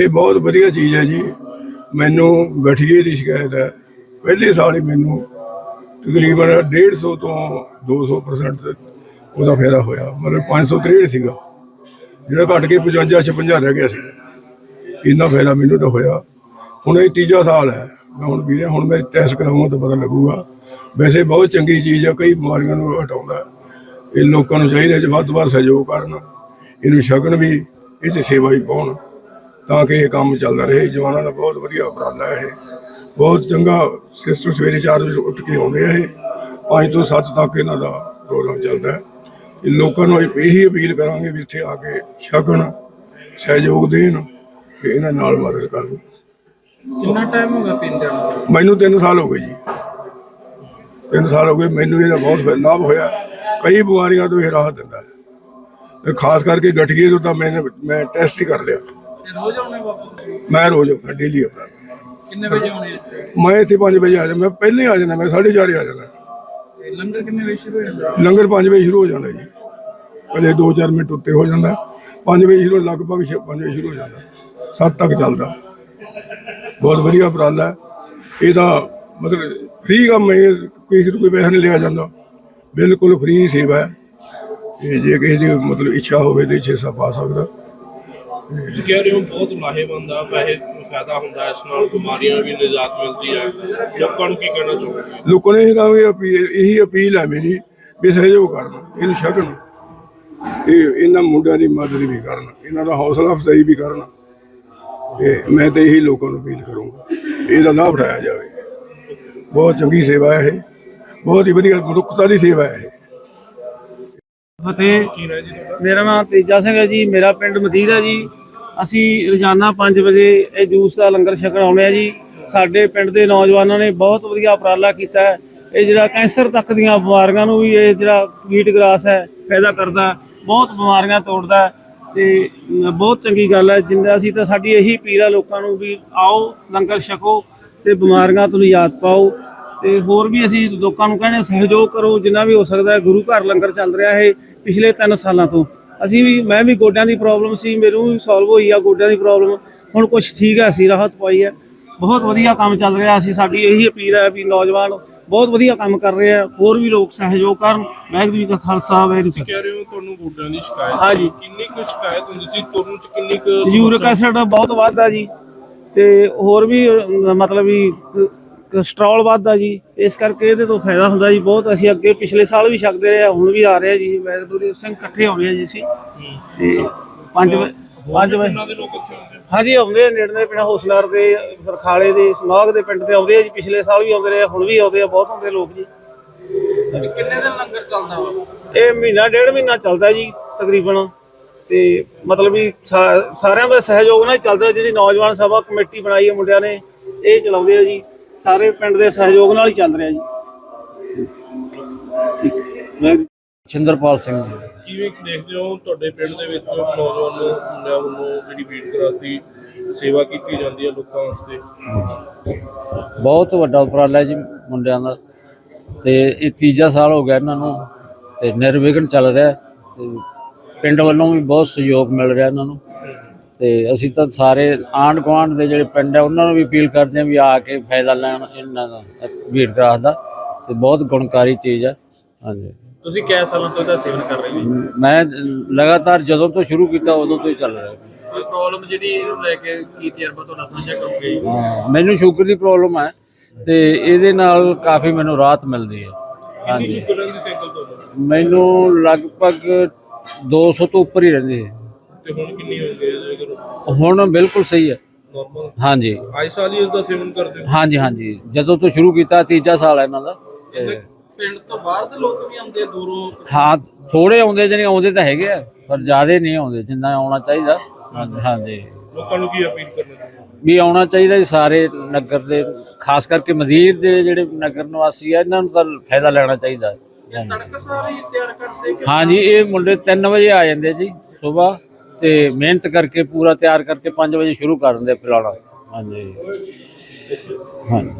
ਇਹ ਬਹੁਤ ਵਧੀਆ ਚੀਜ਼ ਹੈ ਜੀ। ਮੈਨੂੰ ਗਠੀਏ ਦੀ ਸ਼ਿਕਾਇਤ ਹੈ। ਪਹਿਲੇ ਸਾਲ ਹੀ ਮੈਨੂੰ ਤਕਰੀਬਨ 150 ਤੋਂ 200% ਉਹਦਾ ਫਾਇਦਾ ਹੋਇਆ। ਮਤਲਬ 563 ਸੀਗਾ। ਜਿਹੜਾ ਘਟ ਕੇ 55 56 ਰਹਿ ਗਿਆ ਸੀ। ਇੰਨਾ ਫਾਇਦਾ ਮੈਨੂੰ ਤਾਂ ਹੋਇਆ। ਹੁਣ ਇਹ ਤੀਜਾ ਸਾਲ ਹੈ। ਮੈਂ ਹੁਣ ਵੀਰੇ, ਹੁਣ ਮੈਂ ਟੈਸਟ ਕਰਾਉਂਗਾ ਤਾਂ ਪਤਾ ਲੱਗੂਗਾ। ਵੈਸੇ ਬਹੁਤ ਚੰਗੀ ਚੀਜ਼ ਹੈ। ਕਈ ਬਿਮਾਰੀਆਂ ਨੂੰ ਹਟਾਉਂਦਾ ਇਹ ਲੋਕਾਂ ਨੂੰ ਚਾਹੀਦਾ ਜੇ, ਵੱਧ ਤੋਂ ਵੱਧ ਸਹਿਯੋਗ ਕਰਨ। ਇਹਨੂੰ ਛਕਣ ਵੀ ਇਹ 'ਚ ਸੇਵਾ ਵੀ ਪਾਉਣ। ਤਾਂ ਕਿ ਇਹ ਕੰਮ ਚੱਲਦਾ ਰਹੇ। ਜਵਾਨਾਂ ਦਾ ਬਹੁਤ ਵਧੀਆ ਉਪਰਾਲਾ ਹੈ ਇਹ। ਬਹੁਤ ਚੰਗਾ ਸਿਸਟਰ ਸਵੇਰੇ 4 ਵਜੇ ਉੱਠ ਕੇ ਆਉਂਦੇ ਆ ਇਹ। 5 ਤੋਂ 7 ਤੱਕ ਇਹਨਾਂ ਦਾ ਪ੍ਰੋਗਰਾਮ ਚੱਲਦਾ ਹੈ। ਲੋਕਾਂ ਨੂੰ ਇਹੀ ਅਪੀਲ ਕਰਾਂਗੇ ਵੀ ਇੱਥੇ ਆ ਕੇ ਛਕਣ ਸਹਿਯੋਗ ਦੇਣ ਤੇ ਇਹਨਾਂ ਨਾਲ ਮਦਦ ਕਰਨ। ਕਿੰਨਾ ਟਾਈਮ ਹੋ ਗਿਆ ਨੂੰ? ਮੈਨੂੰ 3 ਸਾਲ ਹੋ ਗਏ ਜੀ। 3 ਸਾਲ ਹੋ ਗਏ ਮੈਨੂੰ ਇਹਦਾ ਬਹੁਤ ਫਾਇਦਾ- ਲਾਭ ਹੋਇਆ। ਕਈ ਬਿਮਾਰੀਆਂ ਤੋਂ ਇਹ ਰਾਹਤ ਦਿੰਦਾ ਹੈ। ਖਾਸ ਕਰਕੇ ਗਠੀਏ ਤੋਂ ਤਾਂ ਮੈंने ਮੈਂ ਟੈਸਟ ਹੀ ਕਰ ਲਿਆ। ਰੋਜ਼ ਆਉਣੇ ਵਾਪਸ? ਮੈਂ ਰੋਜ਼ ਆਉਂਦਾ ਡੇਲੀ ਆਉਂਦਾ ਕਿੰਨੇ ਵਜੇ ਆਉਣੇ? ਮੈਂ ਇੱਥੇ 5 ਵਜੇ ਆ ਜਾਂਦਾ ਮੈਂ ਪਹਿਲੇ ਆ ਜਾਂਦਾ ਮੈਂ 4:30 ਆ ਜਾਂਦਾ। ਤੇ ਲੰਗਰ ਕਿੰਨੇ ਵਜੇ ਸ਼ੁਰੂ ਹੋ ਜਾਂਦਾ? ਲੰਗਰ 5 ਵਜੇ ਸ਼ੁਰੂ ਹੋ ਜਾਂਦਾ ਜੀ। ਕਦੇ 2-4 ਮਿੰਟ ਉੱਤੇ ਹੋ ਜਾਂਦਾ। 5 ਵਜੇ ਸ਼ੁਰੂ ਲਗਭਗ 5 ਵਜੇ ਸ਼ੁਰੂ ਹੋ ਜਾਂਦਾ। 7 ਤੱਕ ਚੱਲਦਾ। ਬਹੁਤ ਵਧੀਆ ਉਪਰਾਲਾ ਹੈ। ਇਹਦਾ ਮਤਲਬ ਫ੍ਰੀ ਕੰਮ ਹੈ ਤੋਂ ਕੋਈ ਪੈਸਾ ਨਹੀਂ ਲਿਆ ਜਾਂਦਾ। ਬਿਲਕੁਲ ਫ੍ਰੀ ਸੇਵਾ ਹੈ। ਜੇ ਕਿਸੇ ਦੀ ਮਤਲਬ ਇੱਛਾ ਹੋਵੇ ਤੇ ਇੱਛਾ ਪਾ ਸਕਦਾ। ਤੁਸੀਂ ਕਹਿ ਰਹੇ ਹੋ ਬਹੁਤ ਲਾਹੇਵੰਦ ਆ, ਪੈਸੇ ਫਾਇਦਾ ਹੁੰਦਾ ਇਸ ਨਾਲ, ਬਿਮਾਰੀਆਂ ਵੀ ਨਿਜਾਤ ਮਿਲਦੀ ਹੈ ਲੋਕਾਂ ਨੂੰ ਕੀ ਕਹਿਣਾ ਚਾਹੋਗੇ? ਲੋਕਾਂ ਨੇ ਇਹ ਕਹਾਂਗੇ, ਅਪੀਲ, ਇਹੀ ਅਪੀਲ ਹੈ ਮੇਰੀ, ਵੀ ਸਹਿਯੋਗ ਕਰਨ, ਇਹਨੂੰ ਸ਼ਕਣ ਇਹ ਇਹਨਾਂ ਮੁੰਡਿਆਂ ਦੀ ਮਦਦ ਵੀ ਕਰਨ, ਇਹਨਾਂ ਦਾ ਹੌਸਲਾ ਅਫਜ਼ਾਈ ਵੀ ਕਰਨ। ਤੇ ਮੈਂ ਤੇ ਇਹੀ ਲੋਕਾਂ ਨੂੰ ਅਪੀਲ ਕਰੂੰਗਾ, ਇਹਦਾ ਲਾਭ ਉਠਾਇਆ ਜਾਵੇ। ਬਹੁਤ ਚੰਗੀ ਸੇਵਾ ਹੈ ਇਹ, ਬਹੁਤ ਹੀ ਵਧੀਆ ਮਨੁੱਖਤਾ ਦੀ ਸੇਵਾ ਹੈ ਇਹ। ਫਤਿਹ ਮੇਰਾ ਨਾਮ ਤੇਜਾ ਸਿੰਘ ਹੈ ਜੀ, ਮੇਰਾ ਪਿੰਡ ਮਦੀਰ ਹੈ ਜੀ। ਅਸੀਂ ਰੋਜ਼ਾਨਾ 5 ਵਜੇ ਇਹ ਜੂਸ ਦਾ ਲੰਗਰ ਛਕਣ ਆਉਂਦੇ ਆ ਜੀ। ਸਾਡੇ ਪਿੰਡ ਦੇ ਨੌਜਵਾਨਾਂ ਨੇ ਬਹੁਤ ਵਧੀਆ ਉਪਰਾਲਾ ਕੀਤਾ ਹੈ। ਇਹ ਜਿਹੜਾ ਕੈਂਸਰ ਤੱਕ ਦੀਆਂ ਬਿਮਾਰੀਆਂ ਨੂੰ ਵੀ ਇਹ ਜਿਹੜਾ ਵੀਟ ਗ੍ਰਾਸ ਹੈ ਫਾਇਦਾ ਕਰਦਾ ਬਹੁਤ ਬਿਮਾਰੀਆਂ ਤੋੜਦਾ ਹੈ ਤੇ ਬਹੁਤ ਚੰਗੀ ਗੱਲ ਹੈ। ਜਿੰਦਾ ਅਸੀਂ ਤਾਂ ਸਾਡੀ ਇਹੀ ਅਪੀਲ ਹੈ ਲੋਕਾਂ ਨੂੰ ਵੀ ਆਓ, ਲੰਗਰ ਛਕੋ ਤੇ ਬਿਮਾਰੀਆਂ ਤੋਂ ਨਿਜਾਤ ਪਾਓ। ਤੇ ਹੋਰ ਵੀ ਅਸੀਂ ਲੋਕਾਂ ਨੂੰ ਕਹਿੰਦੇ ਸਹਿਯੋਗ ਕਰੋ ਜਿੰਨਾ ਵੀ ਹੋ ਸਕਦਾ ਹੈ ਗੁਰੂ ਘਰ ਲੰਗਰ ਚੱਲ ਰਿਹਾ ਹੈ ਪਿਛਲੇ 3 ਸਾਲਾਂ ਤੋਂ। ਅਸੀਂ ਵੀ ਮੈਂ ਵੀ ਗੋਡਿਆਂ ਦੀ ਪ੍ਰੋਬਲਮ ਸੀ ਮੈਨੂੰ ਵੀ ਸੋਲਵ ਹੋਈ ਆ ਗੋਡਿਆਂ ਦੀ ਪ੍ਰੋਬਲਮ ਹੁਣ ਕੁਝ ਠੀਕ ਹੈ ਅਸੀਂ ਰਾਹਤ ਪਾਈ ਹੈ। ਬਹੁਤ ਵਧੀਆ ਕੰਮ ਚੱਲ ਰਿਹਾ ਅਸੀਂ ਸਾਡੀ ਇਹੀ ਅਪੀਲ ਹੈ ਵੀ ਨੌਜਵਾਨ ਬਹੁਤ ਵਧੀਆ ਕੰਮ ਕਰ ਰਹੇ ਆ ਹੋਰ ਵੀ ਲੋਕ ਸਹਿਯੋਗ ਕਰਨ। ਵਾਹਿਗੁਰੂ ਜੀ ਕਾ ਖਾਲਸਾ ਵਾਹਿਗੁਰੂ ਜੀ ਕੀ ਕਹਿ ਰਹੇ ਹੋ ਤੁਹਾਨੂੰ ਗੋਡਿਆਂ ਦੀ ਸ਼ਿਕਾਇਤ ਹਾਂਜੀ। ਕਿੰਨੀ ਕੁ ਸ਼ਿਕਾਇਤ ਹੁੰਦੀ ਸੀ ਤੁਰਨ ਚ ਕਿੰਨੀ ਕੁ ਯੂਰਿਕ ਐਸਿਡ ਬਹੁਤ ਵੱਧਦਾ ਜੀ। ਤੇ ਹੋਰ ਵੀ ਮਤਲਬ ਵੀ ਕੋਲੇਸਟ੍ਰੋਲ ਵੱਧਦਾ ਜੀ ਇਸ ਕਰਕੇ ਇਹਦੇ ਤੋਂ ਫਾਇਦਾ ਹੁੰਦਾ ਜੀ ਬਹੁਤ। ਅਸੀਂ ਅੱਗੇ ਪਿਛਲੇ ਸਾਲ ਵੀ ਛਕਦੇ ਰਹੇ ਹੁਣ ਵੀ ਆ ਰਹੇ ਜੀ। ਮੈਂ ਗੁਰਦੀਪ ਸਿੰਘ ਇਕੱਠੇ ਆਉਂਦੇ ਆ ਜੀ ਅਸੀਂ। ਤੇ 5 ਵਜੇ 5 ਵਜੇ? ਹਾਂਜੀ ਆਉਂਦੇ ਆ ਨੇੜੇ ਪਿੰਡ ਹੌਸਲਰ ਦੇ ਸਰਖਾਲੇ ਦੇ ਸਮਾਗ ਦੇ ਪਿੰਡ ਤੇ ਆਉਂਦੇ ਆ ਜੀ। ਪਿਛਲੇ ਸਾਲ ਵੀ ਆਉਂਦੇ ਰਹੇ ਹੁਣ ਵੀ ਆਉਂਦੇ ਆ ਬਹੁਤ ਆਉਂਦੇ ਲੋਕ ਜੀ। ਕਿੰਨੇ ਦਿਨ ਲੰਗਰ ਚੱਲਦਾ ਵਾ? ਇਹ ਮਹੀਨਾ ਡੇਢ ਮਹੀਨਾ ਚੱਲਦਾ ਜੀ ਤਕਰੀਬਨ। ਤੇ ਮਤਲਬ ਵੀ ਸਾਰਿਆਂ ਦਾ ਸਹਿਯੋਗ ਨਾਲ ਚੱਲਦਾ। ਜਿਹੜੀ ਨੌਜਵਾਨ ਸਭਾ ਕਮੇਟੀ ਬਣਾਈ ਹੈ ਮੁੰਡਿਆਂ ਨੇ ਇਹ ਚਲਾਉਂਦੇ ਆ ਜੀ। ਸਾਰੇ ਪਿੰਡ ਦੇ ਸਹਿਯੋਗ ਨਾਲ ਹੀ ਚੱਲ ਰਿਹਾ ਜੀ। ਠੀਕ। ਛਿੰਦਰਪਾਲ ਸਿੰਘ ਜੀ। ਕਿਵੇਂ ਦੇਖਦੇ ਹੋ? ਤੁਹਾਡੇ ਪਿੰਡ ਦੇ ਵਿੱਚ ਨੌਜਵਾਨ ਮੁੰਡਿਆਂ ਵੱਲੋਂ ਜਿਹੜੀ ਬੀਟ ਕਰਾਤੀ ਸੇਵਾ ਕੀਤੀ ਜਾਂਦੀ ਹੈ ਲੋਕਾਂ ਵਾਸਤੇ? ਬਹੁਤ ਵੱਡਾ ਉਪਰਾਲਾ ਹੈ ਜੀ ਮੁੰਡਿਆਂ ਦਾ। ਤੇ ਇਹ ਤੀਜਾ ਸਾਲ ਹੋ ਗਿਆ ਇਹਨਾਂ ਨੂੰ ਤੇ ਨਿਰਵਿਘਨ ਚੱਲ ਰਿਹਾ ਹੈ ਤੇ ਪਿੰਡ ਵੱਲੋਂ ਵੀ ਬਹੁਤ ਸਹਿਯੋਗ ਮਿਲ ਰਿਹਾ ਇਹਨਾਂ ਨੂੰ। ਤੇ ਅਸੀਂ ਤਾਂ ਸਾਰੇ ਆਂਢ ਗੁਆਂਢ ਦੇ ਜਿਹੜੇ ਪਿੰਡ ਆ ਉਹਨਾਂ ਨੂੰ ਵੀ ਅਪੀਲ ਕਰਦੇ ਹਾਂ ਵੀ ਆ ਕੇ ਫਾਇਦਾ ਲੈਣ ਇਹਨਾਂ ਦਾ ਭੀੜ ਗ੍ਰਾਸ ਦਾ ਤੇ ਬਹੁਤ ਗੁਣਕਾਰੀ ਚੀਜ਼ ਹੈ ਹਾਂਜੀ। ਤੁਸੀਂ ਕਿੰਨੇ ਸਾਲਾਂ ਤੋਂ ਇਹਦਾ ਸੇਵਨ ਕਰ ਰਹੇ ਹੋ? ਮੈਂ ਲਗਾਤਾਰ ਜਦੋਂ ਤੋਂ ਸ਼ੁਰੂ ਕੀਤਾ ਉਦੋਂ ਤੋਂ ਹੀ ਚੱਲ ਰਿਹਾ। ਕੋਈ ਪ੍ਰੋਬਲਮ ਜਿਹੜੀ ਇਹਨੂੰ ਲੈ ਕੇ ਕੀ ਤਜਰਬਾ ਤੁਹਾਡਾ ਸਾਂਝਾ ਕਰੋਗੇ? ਹਾਂ ਮੈਨੂੰ ਸ਼ੂਗਰ ਦੀ ਪ੍ਰੋਬਲਮ ਹੈ ਤੇ ਇਹਦੇ ਨਾਲ ਕਾਫੀ ਮੈਨੂੰ ਰਾਹਤ ਮਿਲਦੀ ਹੈ ਹਾਂਜੀ। ਤੋਂ? ਮੈਨੂੰ ਲਗਭਗ 200 ਤੋਂ ਉੱਪਰ ਹੀ ਰਹਿੰਦੀ ਹੈ। ਤੇ ਹੁਣ ਕਿੰਨੀ ਹੋ ਗਈ ਹੈ ਜੇਕਰ ਹੁਣ ਬਿਲਕੁਲ ਸਹੀ ਹੈ। ਨਾਰਮਲ ਹਾਂਜੀ। ਆਈ ਸਾਲ ਹੀ ਇਸ ਦਾ ਸੇਵਨ ਕਰਦੇ ਹੋ? ਹਾਂਜੀ ਹਾਂਜੀ। ਜਦੋਂ ਤੋਂ ਸ਼ੁਰੂ ਕੀਤਾ ਤੀਜਾ ਸਾਲ ਹੈ ਇਹਨਾਂ ਦਾ। ਤੇ ਪਿੰਡ ਤੋਂ ਬਾਹਰ ਦੇ ਲੋਕ ਵੀ ਆਉਂਦੇ ਆ ਦੂਰੋਂ? ਹਾਂ ਥੋੜੇ ਆਉਂਦੇ ਜਿਹਨੇ ਆਉਂਦੇ ਤਾਂ ਹੈਗੇ ਆ ਪਰ ਜ਼ਿਆਦੇ ਨਹੀਂ ਆਉਂਦੇ ਜਿੰਨਾ ਆਉਣਾ ਚਾਹੀਦਾ। ਹਾਂਜੀ। ਲੋਕਾਂ ਨੂੰ ਕੀ ਅਪੀਲ ਕਰਨਾ ਚਾਹੁੰਦੇ? ਵੀ ਆਉਣਾ ਚਾਹੀਦਾ ਜੀ ਸਾਰੇ ਨਗਰ ਦੇ ਖਾਸ ਕਰਕੇ ਮਦੀਰ ਦੇ ਜਿਹੜੇ ਨਗਰ ਨਿਵਾਸੀ ਆ ਇਹਨਾਂ ਨੂੰ ਤਾਂ ਫਾਇਦਾ ਲੈਣਾ ਚਾਹੀਦਾ। ਹਾਂਜੀ। ਤੜਕਾ ਸਾਰੇ ਹੀ ਤਿਆਰ ਕਰਦੇ ਕਿ ਹਾਂਜੀ ਇਹ ਮੁੰਡੇ 3 ਵਜੇ ਆ ਜਾਂਦੇ ਜੀ ਸਵੇਰ। ਤੇ ਮਿਹਨਤ ਕਰਕੇ ਪੂਰਾ ਤਿਆਰ ਕਰਕੇ 5 ਵਜੇ ਸ਼ੁਰੂ ਕਰ ਦਿੰਦੇ ਪਿਲਾਉਣਾ ਹਾਂਜੀ। ਹਾਂਜੀ।